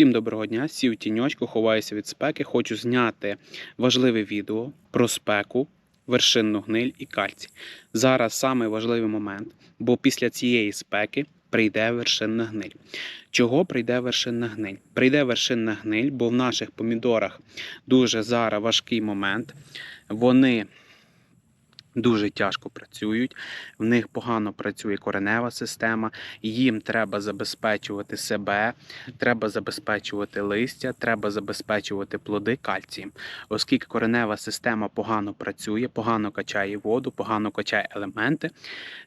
Всім доброго дня, сів тіньочку, ховаюся від спеки. Хочу зняти важливе відео про спеку, вершинну гниль і кальцій. Зараз самий важливий момент, бо після цієї спеки прийде вершинна гниль. Чого прийде вершинна гниль? Прийде вершинна гниль, бо в наших помідорах дуже зараз важкий момент. Вони дуже тяжко працюють, в них погано працює коренева система, їм треба забезпечувати себе, треба забезпечувати листя, треба забезпечувати плоди кальцієм. Оскільки коренева система погано працює, погано качає воду, погано качає елементи,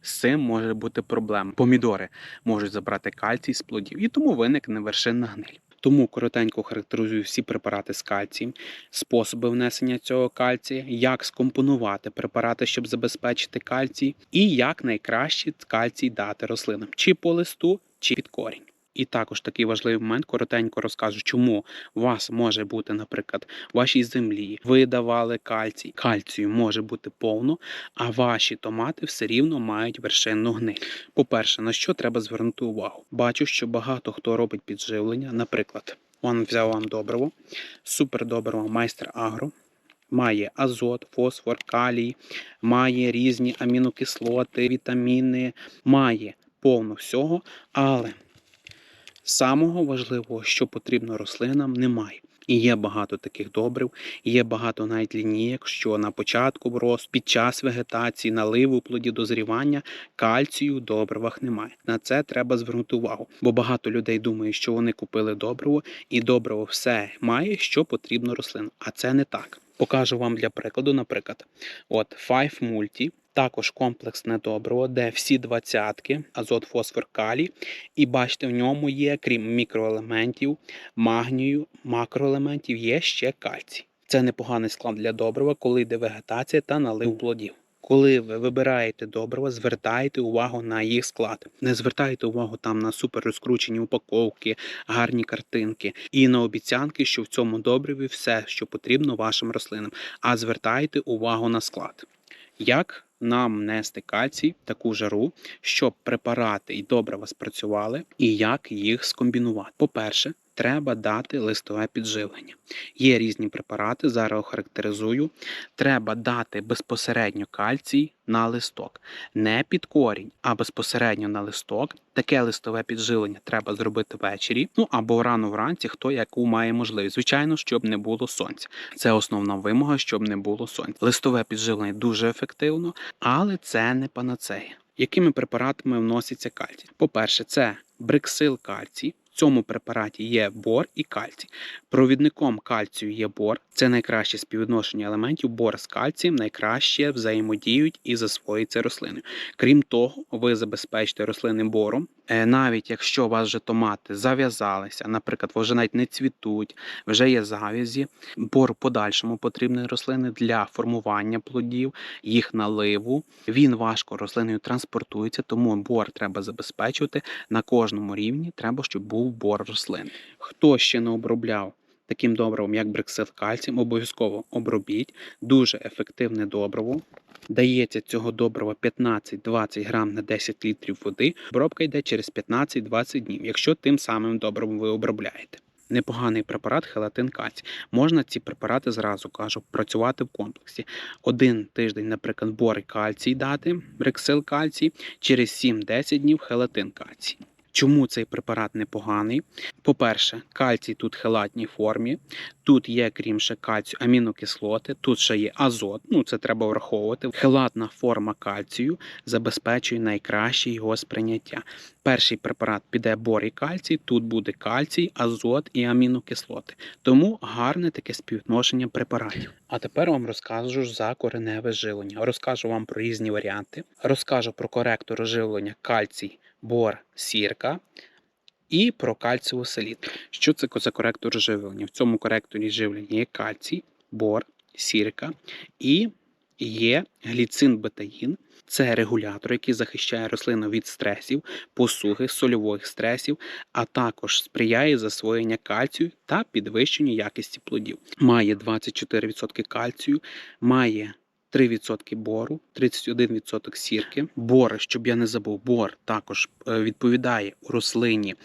з цим може бути проблема. Помідори можуть забрати кальцій з плодів, і тому виникне вершинна гниль. Тому коротенько характеризую всі препарати з кальцієм, способи внесення цього кальція, як скомпонувати препарати, щоб забезпечити кальцій, і як найкраще кальцій дати рослинам, чи по листу, чи під корінь. І також такий важливий момент, коротенько розкажу, чому у вас може бути, наприклад, в вашій землі ви давали кальцій, кальцію може бути повно, а ваші томати все рівно мають вершинну гниль. По-перше, на що треба звернути увагу? Бачу, що багато хто робить підживлення, наприклад, он взяв вам добриво, супер добриво майстер агро. Має азот, фосфор, калій, має різні амінокислоти, вітаміни, має повно всього, але самого важливого, що потрібно рослинам, немає. І є багато таких добрив, є багато навіть лінійок, що на початку росту, під час вегетації, наливу, плоді дозрівання кальцію в добривах немає. На це треба звернути увагу, бо багато людей думають, що вони купили добриво, і добриво все має, що потрібно рослинам. А це не так. Покажу вам для прикладу, наприклад, от Five Multi, також комплексне добриво, де всі двадцятки, азот, фосфор, калій, і бачите, в ньому є, крім мікроелементів, магнію, макроелементів, є ще кальцій. Це непоганий склад для добрива, коли йде вегетація та налив плодів. Коли ви вибираєте добриво, звертайте увагу на їх склад. Не звертайте увагу там на супер розкручені упаковки, гарні картинки і на обіцянки, що в цьому добриві все, що потрібно вашим рослинам. А звертайте увагу на склад. Як нам нести кальцій таку жару, щоб препарати і добре спрацювали, і як їх скомбінувати? По-перше, треба дати листове підживлення. Є різні препарати, зараз охарактеризую. Треба дати безпосередньо кальцій на листок, не під корінь, а безпосередньо на листок. Таке листове підживлення треба зробити ввечері, ну або рано вранці, хто яку має можливість. Звичайно, щоб не було сонця. Це основна вимога, щоб не було сонця. Листове підживлення дуже ефективно, але це не панацея. Якими препаратами вноситься кальцій? По-перше, це бриксил кальцій. В цьому препараті є бор і кальцій. Провідником кальцію є бор. Це найкраще співвідношення елементів. Бор з кальцієм найкраще взаємодіють і засвоюються рослиною. Крім того, ви забезпечите рослини бором. Е, Навіть якщо у вас вже томати зав'язалися, наприклад, вже навіть не цвітуть, вже є завязі. Бор подальшому потрібні рослини для формування плодів, їх наливу. Він важко рослиною транспортується, тому бор треба забезпечувати на кожному рівні. Треба, щоб був бор рослин. Хто ще не обробляв таким добривом, як бриксил кальцієм, обов'язково обробіть. Дуже ефективне добриво. Дається цього добрива 15-20 грам на 10 літрів води. Обробка йде через 15-20 днів, якщо тим самим добривом ви обробляєте. Непоганий препарат хелатин кальцій. Можна ці препарати зразу кажу працювати в комплексі. Один тиждень, наприклад, бор і кальцій дати, брексил кальцій, через 7-10 днів хелатин кальцій. Чому цей препарат непоганий? По-перше, кальцій тут в хелатній формі. Тут є, крім ще кальцію, амінокислоти, тут ще є азот. Ну це треба враховувати. Хелатна форма кальцію забезпечує найкраще його сприйняття. Перший препарат піде бор і кальцій, тут буде кальцій, азот і амінокислоти. Тому гарне таке співвідношення препаратів. А тепер вам розкажу за кореневе живлення. Розкажу вам про різні варіанти. Розкажу про коректор живлення кальцій, бор, сірка. І про кальцієву селітру. Що це за коректор живлення? В цьому коректорі живлення є кальцій, бор, сірка і є гліцин бетаїн. Це регулятор, який захищає рослину від стресів, посухи, сольових стресів, а також сприяє засвоєння кальцію та підвищенню якості плодів. Має 24% кальцію, має 3% бору, 31% сірки. Бор, щоб я не забув, бор також е, відповідає рослині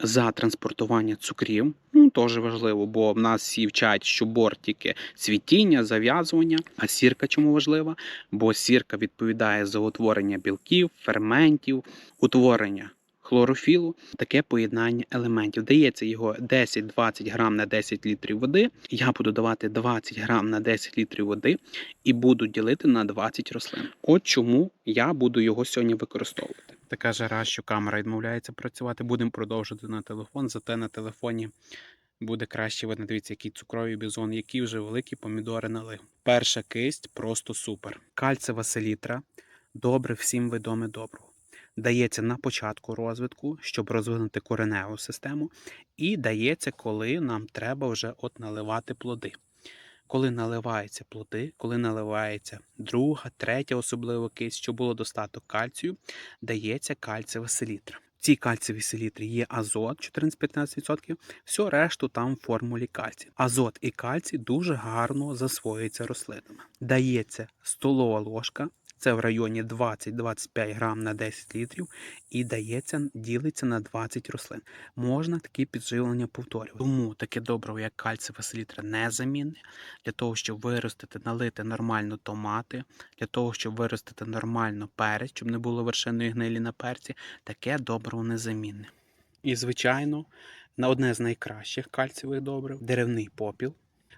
за транспортування цукрів. Ну, теж важливо, бо в нас всі вчать, що бор тільки цвітіння, зав'язування, а сірка чому важлива? Бо сірка відповідає за утворення білків, ферментів, утворення хлорофілу, таке поєднання елементів. Дається його 10-20 грам на 10 літрів води. Я буду давати 20 грам на 10 літрів води і буду ділити на 20 рослин. От чому я буду його сьогодні використовувати. Така жара, що камера відмовляється працювати. Будемо продовжувати на телефон, зате на телефоні. Буде краще видно, дивіться, який цукровий бізон, які вже великі помідори налив. Перша кисть просто супер. Кальцева селітра, добре всім відоме доброго. Дається на початку розвитку, щоб розвинути кореневу систему, і дається, коли нам треба вже от наливати плоди. Коли наливаються плоди, коли наливається друга, третя, особливо кисть, щоб було достаток кальцію, дається кальцієва селітра. В цій кальцієвій селітрі є азот 14-15%, все решту там в формулі кальцій. Азот і кальцій дуже гарно засвоюються рослинами. Дається столова ложка, це в районі 20-25 грам на 10 літрів, і дається, ділиться на 20 рослин. Можна такі підживлення повторювати. Тому таке добриво, як кальцієва селітра, незамінне для того, щоб виростити, налити нормально томати, для того, щоб виростити нормально перець, щоб не було вершинної гнилі на перці, таке добриво незамінне. І, звичайно, на одне з найкращих кальцієвих добрив деревний попіл.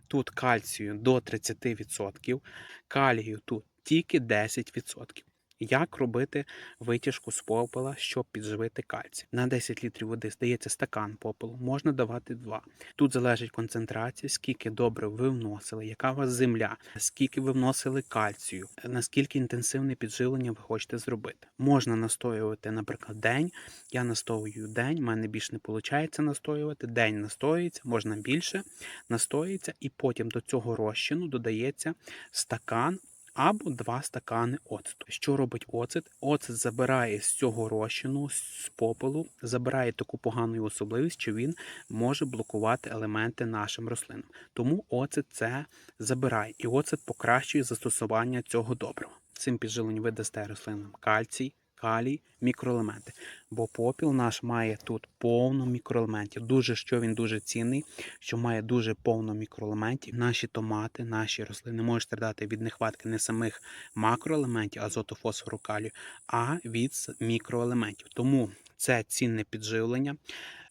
Тут кальцію до 30%, калію тут тільки 10%. Як робити витяжку з попела, щоб підживити кальцій? На 10 літрів води здається стакан попелу, можна давати 2. Тут залежить концентрація, скільки добре ви вносили, яка у вас земля, скільки ви вносили кальцію, наскільки інтенсивне підживлення ви хочете зробити. Можна настоювати, наприклад, день. Я настоюю день, в мене більше не виходить настоювати. День настоюється, можна більше настоюється, і потім до цього розчину додається стакан або два стакани оцту. Що робить оцет? Оцет забирає з цього розчину, з попелу, забирає таку погану особливість, що він може блокувати елементи нашим рослинам. Тому оцет це забирає. І оцет покращує застосування цього добрива. Цим підживленням ви дасте рослинам кальцій, калій, мікроелементи. Бо попіл наш має тут повно мікроелементів. Дуже що він дуже цінний, що має дуже повно мікроелементів. Наші томати, наші рослини можуть страдати від нехватки не самих макроелементів, азоту, фосфору, калію, а від мікроелементів. Тому це цінне підживлення.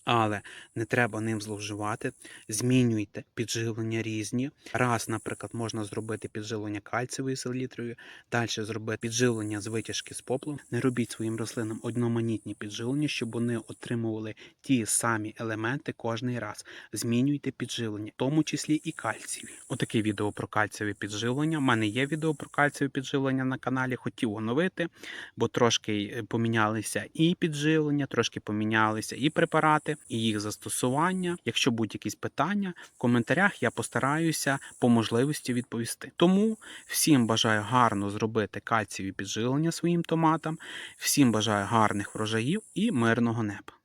Але не треба ним зловживати. Змінюйте підживлення різні. Раз, наприклад, можна зробити підживлення кальцієвою селітрою, далі зробити підживлення з витяжки з поплом. Не робіть своїм рослинам одноманітні підживлення, щоб вони отримували ті самі елементи кожний раз. Змінюйте підживлення, в тому числі і кальцієві. Отаке відео про кальцієві підживлення. У мене є відео про кальцієві підживлення на каналі. Хотів оновити, бо трошки е, помінялися і підживлення, трошки помінялися і препарати, і їх застосування. Якщо будуть якісь питання, в коментарях я постараюся по можливості відповісти. Тому всім бажаю гарно зробити кальцієві підживлення своїм томатам, всім бажаю гарних врожаїв і мирного неба.